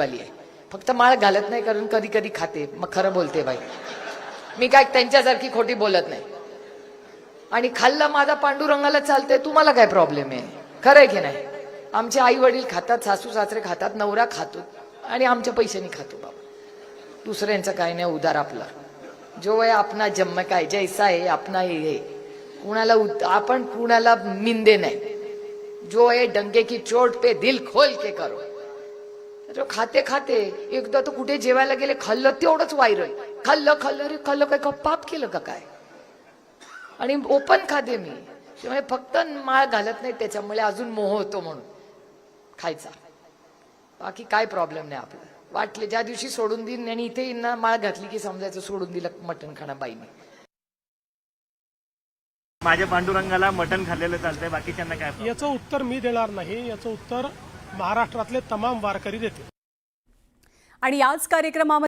नशीबवाली आहे. फक्त माळ घालत नाही कारण कधी कधी खाते. मग खरं बोलते बाई. मी काय त्यांच्यासारखी खोटी बोलत नाही. आणि खाल्लं माझा पांडुरंगाला चालतंय तुम्हाला काय प्रॉब्लेम आहे? खरं आहे की नाही? आमचे आई वडील खातात सासू सासरे खातात नवरा खातो आणि आमच्या पैशांनी खातो बाबा. दुसऱ्यांचं काय नाही उदार आपला. जो आहे आपला जन्म काय जैसा आहे आपला हे कुणाला आपण कुणाला मिंदे नाही. जो आहे डंके की चोट पे दिल खोल के करो. खाते खाते एकदा तर कुठे जेवायला गेले खाल्लं तेवढंच व्हायरल. खाल्लं खाल्लं रे खाल्लं काय का पाप केलं का काय? आणि ओपन खाते मी. त्यामुळे फक्त माळ घालत नाही त्याच्यामुळे अजून मोह होतो म्हणून. खायचा. बाकी काय प्रॉब्लेम नाही आपला. वाटले ज्या दिवशी सोडून देईन आणि इथे येईन ना माळ घातली की समजायचं सोडून दिलं मटण खाणं बाईने माझ्या पांडुरंगाला मटण खाल्लेलं चालतंय बाकीच्यांना काय याचं उत्तर मी देणार नाही. याचं उत्तर महाराष्ट्रातले तमाम वारकरी देते आणि याच कार्यक्रमामध्ये